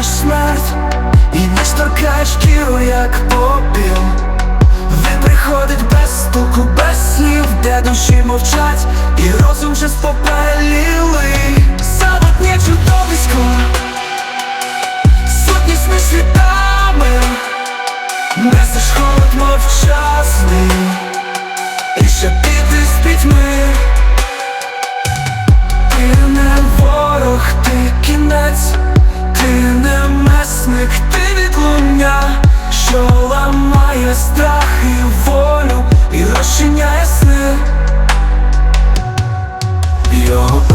ніж смерть, і ніж торкає шкіру, як попіл. Він приходить без стуку, без слів, де душі мовчать, і розум вже спопелілий. Самотнє чудовисько, сотні сни світами,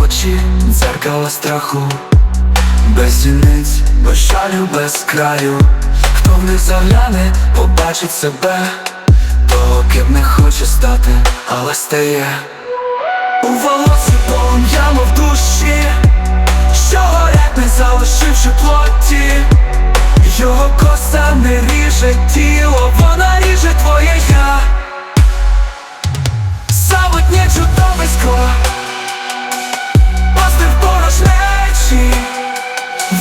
очі дзеркало страху, без зіниць, без жалю, без краю. Хто в них загляне, побачить себе, того, ким не хоче стати, але стає. У волосі полум'я, мов душі, що горять, не залишивши плоті. Його коса не ріже тіло, вона ріже твоє я. Самотнє чудовисько,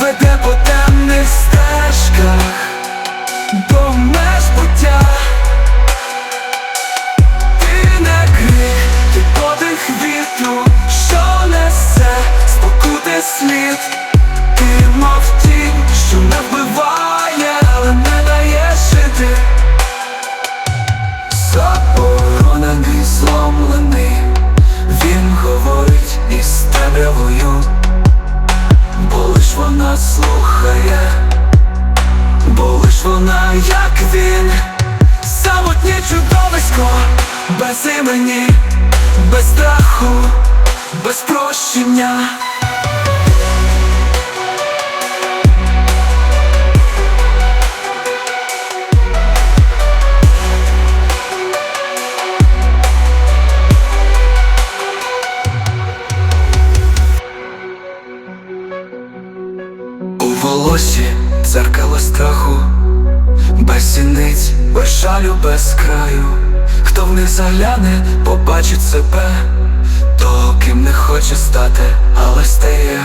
веде по темних стежках слухає, бо лиш вона, як він. Самотнє чудовисько, без імені, без страху, без прощення. Волосі дзеркало страху, без сіниць, без жалю, без краю. Хто в них загляне, побачить себе, того, ким не хоче стати, але стає.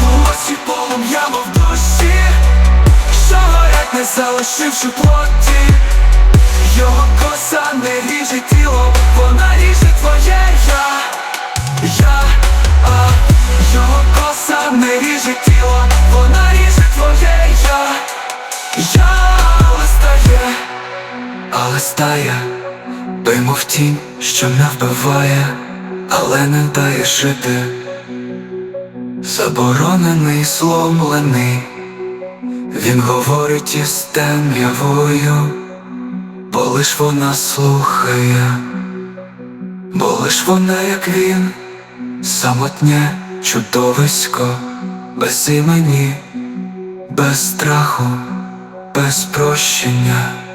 Волосі полум'я, мов душі, що горять, не залишивши плоті. Але стає, той мов тінь, що не вбиває, але не дає жити. Заборонений, сломлений, він говорить із темрявою, бо лиш вона слухає, бо лиш вона, як він, самотнє чудовисько, без імені, без страху, без прощення.